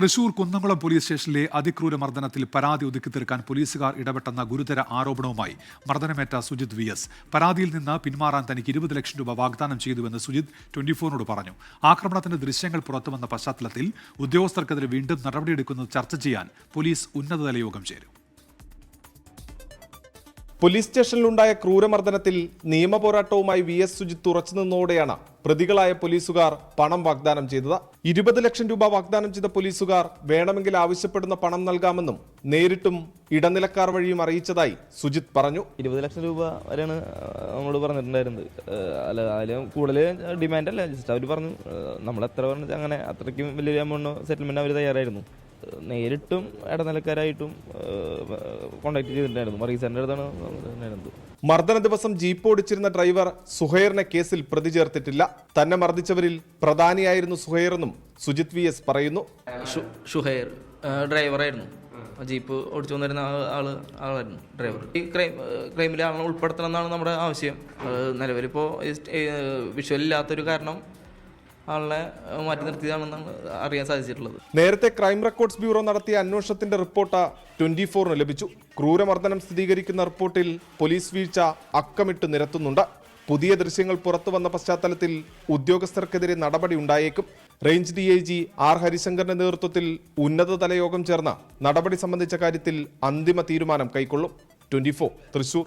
Thrissur Kunnamkulam police സ്റ്റേഷനിലെ അതിക്രൂര മർദ്ദനത്തിൽ പരാതി ഒതുക്കി തീർക്കാൻ പോലീസുകാർ ഇടപെട്ടെന്ന ഗുരുതര ആരോപണവുമായി മർദ്ദനമേറ്റ സുജിത് വി എസ്. പരാതിയിൽ നിന്ന് പിന്മാറാൻ തനിക്ക് ഇരുപത് ലക്ഷം രൂപ വാഗ്ദാനം ചെയ്തുവെന്ന് സുജിത് ട്വന്റി ഫോറിനോട് പറഞ്ഞു. ആക്രമണത്തിന്റെ ദൃശ്യങ്ങൾ പുറത്തുവന്ന പശ്ചാത്തലത്തിൽ ഉദ്യോഗസ്ഥർക്കെതിരെ വീണ്ടും നടപടിയെടുക്കുന്നത് ചർച്ച ചെയ്യാൻ പോലീസ് ഉന്നതതല യോഗം ചേരും. പോലീസ് സ്റ്റേഷനിലുണ്ടായ ക്രൂരമർദ്ദനത്തിൽ നിയമപോരാട്ടവുമായി വി എസ് സുജിത്ത് ഉറച്ചുനിന്നോടെയാണ് പ്രതികളായ പോലീസുകാർ പണം വാഗ്ദാനം ചെയ്തത്. ഇരുപത് ലക്ഷം രൂപ വാഗ്ദാനം ചെയ്ത പോലീസുകാർ വേണമെങ്കിൽ ആവശ്യപ്പെടുന്ന പണം നൽകാമെന്നും നേരിട്ടും ഇടനിലക്കാർ വഴിയും അറിയിച്ചതായി സുജിത്ത് പറഞ്ഞു. ഇരുപത് ലക്ഷം രൂപ വരെയാണ് നമ്മൾ പറഞ്ഞിട്ടുണ്ടായിരുന്നത്. കൂടുതൽ ഡിമാൻഡ് അല്ല ജസ്റ്റ് അവർ പറഞ്ഞു നമ്മൾ എത്ര പറഞ്ഞു അങ്ങനെ അത്രയ്ക്കും വലിയൊരു എമൗണ്ട് സെറ്റിൽമെന്റ് അവർ തയ്യാറായിരുന്നു. നേരിട്ടും ഇടനിലക്കാരായിട്ടും കോണ്ടാക്ട് ചെയ്തിട്ടുണ്ടായിരുന്നു. അടുത്താണ് ഉണ്ടായിരുന്നത് മർദ്ദന ദിവസം ജീപ്പ് ഓടിച്ചിരുന്ന ഡ്രൈവർ സുഹൈറിനെ കേസിൽ പ്രതി ചേർത്തിട്ടില്ല. തന്നെ മർദ്ദിച്ചവരിൽ പ്രധാനിയായിരുന്നു സുഹൈറെന്നും സുജിത് വി എസ് പറയുന്നു. ഷുഹൈർ ആ, ഡ്രൈവറായിരുന്നു. ജീപ്പ് ഓടിച്ചു വന്നിരുന്ന ആൾ ആളായിരുന്നു ഡ്രൈവർ. ഈ ക്രൈം ക്രൈമിലെ ആളെ ഉൾപ്പെടുത്തണം എന്നാണ് നമ്മുടെ ആവശ്യം. നിലവിലിപ്പോൾ വിഷ്വൽ ഇല്ലാത്തൊരു കാരണം ആളെ മാറ്റി നിർത്തിയതാണെന്നാണ് അറിയാൻ സാധിച്ചിട്ടുള്ളത്. നേരത്തെ ക്രൈം റെക്കോർഡ്സ് ബ്യൂറോ നടത്തിയ അന്വേഷണത്തിന്റെ റിപ്പോർട്ട് ട്വന്റി ഫോറിന് ലഭിച്ചു. ക്രൂരമർദ്ദനം സ്ഥിരീകരിക്കുന്ന റിപ്പോർട്ടിൽ പോലീസ് വീഴ്ച അക്കമിട്ട് നിരത്തുന്നുണ്ട്. പുതിയ ദൃശ്യങ്ങൾ പുറത്തു വന്ന പശ്ചാത്തലത്തിൽ ഉദ്യോഗസ്ഥർക്കെതിരെ നടപടി ഉണ്ടായേക്കും. Range D I G R ഹരിശങ്കറിന്റെ നേതൃത്വത്തിൽ ഉന്നതതല യോഗം ചേർന്ന നടപടി സംബന്ധിച്ച കാര്യത്തിൽ അന്തിമ തീരുമാനം കൈക്കൊള്ളും. ട്വന്റി തൃശൂർ.